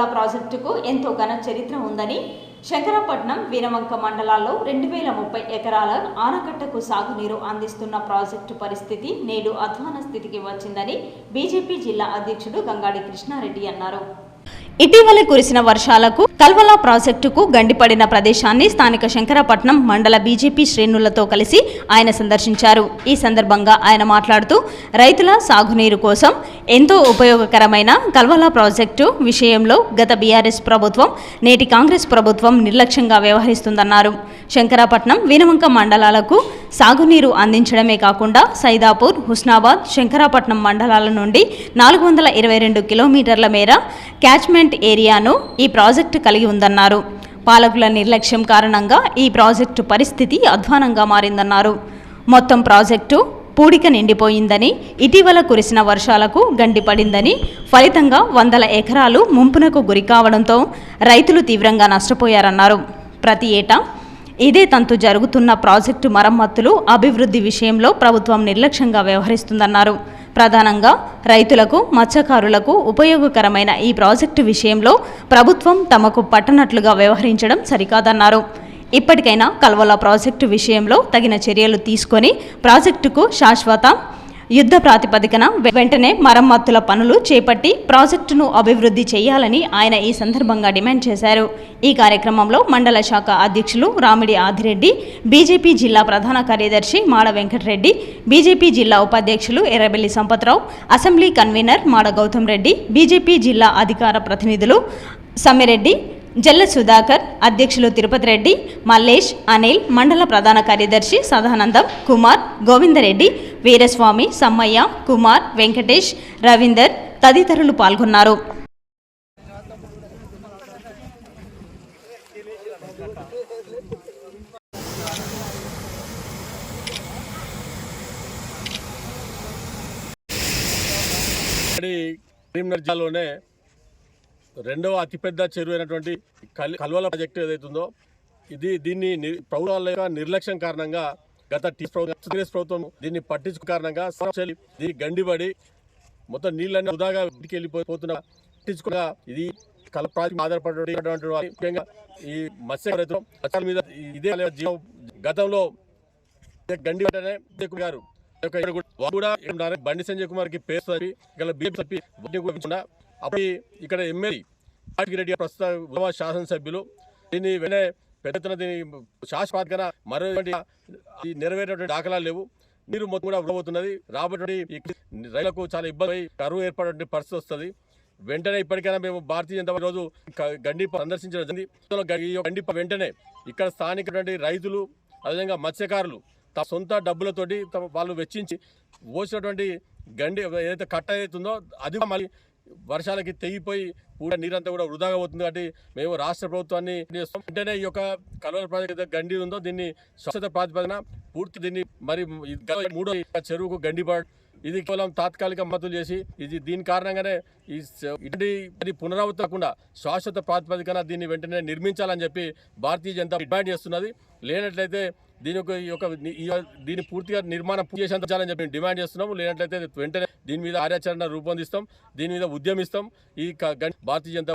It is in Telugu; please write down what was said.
కల్వాల ప్రాజెక్టుకు ఎంతో ఘన చరిత్ర ఉందని శంకరపట్నం వీరవంక మండలాల్లో రెండు వేల ముప్పై ఎకరాల ఆనకట్టకు సాగునీరు అందిస్తున్న ప్రాజెక్టు పరిస్థితి నేడు అధ్వాన స్థితికి వచ్చిందని బీజేపీ జిల్లా అధ్యక్షుడు గంగాడి కృష్ణారెడ్డి అన్నారు. ఇటీవల కురిసిన వర్షాలకు కల్వల ప్రాజెక్టుకు గండిపడిన ప్రదేశాన్ని స్థానిక శంకరపట్నం మండల బీజేపీ శ్రేణులతో కలిసి ఆయన సందర్శించారు. ఈ సందర్భంగా ఆయన మాట్లాడుతూ రైతుల సాగునీరు కోసం ఎంతో ఉపయోగకరమైన కల్వల ప్రాజెక్టు విషయంలో గత బీఆర్ఎస్ ప్రభుత్వం నేటి కాంగ్రెస్ ప్రభుత్వం నిర్లక్ష్యంగా వ్యవహరిస్తుందన్నారు. శంకరపట్నం వినవంక మండలాలకు సాగునీరు అందించడమే కాకుండా సైదాపూర్ హుస్నాబాద్ శంకరాపట్నం మండలాల నుండి నాలుగు వందల ఇరవై రెండు కిలోమీటర్ల మేర క్యాచ్మెంట్ ఏరియాను ఈ ప్రాజెక్టు కలిగి ఉందన్నారు. పాలకుల నిర్లక్ష్యం కారణంగా ఈ ప్రాజెక్టు పరిస్థితి అధ్వానంగా మారిందన్నారు. మొత్తం ప్రాజెక్టు పూడిక నిండిపోయిందని ఇటీవల కురిసిన వర్షాలకు గండిపడిందని ఫలితంగా వందల ఎకరాలు ముంపునకు గురి కావడంతో రైతులు తీవ్రంగా నష్టపోయారన్నారు. ప్రతి ఏటా ఇదే తంతు జరుగుతున్న ప్రాజెక్టు మరమ్మతులు అభివృద్ధి విషయంలో ప్రభుత్వం నిర్లక్ష్యంగా వ్యవహరిస్తుందన్నారు. ప్రధానంగా రైతులకు మత్స్యకారులకు ఉపయోగకరమైన ఈ ప్రాజెక్టు విషయంలో ప్రభుత్వం తమకు పట్టనట్లుగా వ్యవహరించడం సరికాదన్నారు. ఇప్పటికైనా కల్వల ప్రాజెక్టు విషయంలో తగిన చర్యలు తీసుకొని ప్రాజెక్టుకు శాశ్వత యుద్ధ ప్రాతిపదికన వెంటనే మరమ్మతుల పనులు చేపట్టి ప్రాజెక్టును అభివృద్ధి చేయాలని ఆయన ఈ సందర్భంగా డిమాండ్ చేశారు. ఈ కార్యక్రమంలో మండల శాఖ అధ్యక్షులు రామిడి ఆదిరెడ్డి బీజేపీ జిల్లా ప్రధాన కార్యదర్శి మాడ వెంకటరెడ్డి బీజేపీ జిల్లా ఉపాధ్యక్షులు Errabelli Sampatrao assembly convener Mada Gautam Reddy BJP జిల్లా అధికార ప్రతినిధులు సమ్మిరెడ్డి జల్ల సుధాకర్ అధ్యక్షులు తిరుపతి రెడ్డి మల్లేష్ అనిల్ మండల ప్రధాన కార్యదర్శి సదానందం కుమార్ గోవిందరెడ్డి వీరస్వామి సమ్మయ్య కుమార్ వెంకటేష్ రవీందర్ తదితరులు పాల్గొన్నారు. కరీంనగర్ జిల్లాలోనే రెండవ అతిపెద్ద చెరువు అయినటువంటి కల్ కల్వల ప్రాజెక్టు ఏదైతుందో ఇది దీన్ని ప్రభుత్వాల యొక్క నిర్లక్ష్యం కారణంగా గత టీ ప్రభుత్వం ప్రభుత్వం దీన్ని పట్టించుకు కారణంగా దీన్ని గండిపడి మొత్తం నీళ్ళన్నీ వృధాగా ఇంటికి వెళ్ళిపోతున్న పట్టించుకుండా ఇది కల ప్రాజెక్ట్ ఆధారపడేటువంటి ముఖ్యంగా ఈ మత్స్య రైతులు మత్స్యాల మీద ఇదే జీవం గతంలో గండి గారు. కూడా- బండి సంజయ్ కుమార్కి పేరు తప్పి ఇక్కడ బీజేపీ తప్పి అప్పుడు ఇక్కడ ఎమ్మెల్యే రెడ్డి గారు ప్రస్తుత ఉప శాసనసభ్యులు. దీన్ని వెంటనే పెద్ద ఎత్తున దీన్ని శాశ్వతంగా మరో ఈ నెరవేరేటువంటి దాఖలాలు లేవు. నీరు మొత్తం కూడా ఉండబోతున్నది. రాబోయేటువంటి ఈ రైతులకు చాలా ఇబ్బంది కరువు ఏర్పడే పరిస్థితి వస్తుంది. వెంటనే ఇప్పటికైనా మేము భారతీయ జనతా రోజు గండిప సందర్శించడం జరిగింది. గండిప వెంటనే ఇక్కడ స్థానికటువంటి రైతులు అదేవిధంగా మత్స్యకారులు తమ సొంత డబ్బులతోటి తమ వాళ్ళు వెచ్చించి పోసినటువంటి గండి ఏదైతే కట్ట అవుతుందో అది మళ్ళీ వర్షాలకి తెగిపోయి పూట నీరంతా కూడా వృధాగా అవుతుంది కాబట్టి మేము రాష్ట్ర ప్రభుత్వాన్ని వెంటనే ఈ యొక్క కలవల ప్రాజెక్ట్ గండి ఉందో దీన్ని స్వచ్ఛత ప్రాతిపదన పూర్తి దీన్ని మరి గత మూడో చెరువుకు గండి ఇది కేవలం తాత్కాలిక మద్దతులు చేసి ఇది దీని కారణంగానే ఈ స- ఇది పునరావృతకుండా శాశ్వత ప్రాతిపదికన దీన్ని వెంటనే నిర్మించాలని చెప్పి భారతీయ జనతా డిమాండ్ చేస్తున్నది. లేనట్లయితే దీని యొక్క ఈ యొక్క ఈ పూర్తిగా నిర్మాణం పూర్తి చేసేంత చాలని చెప్పి డిమాండ్ చేస్తున్నాము. లేనట్లయితే వెంటనే దీని మీద కార్యాచరణ రూపొందిస్తాం. దీని మీద ఉద్యమిస్తాం. ఈ భారతీయ జనతా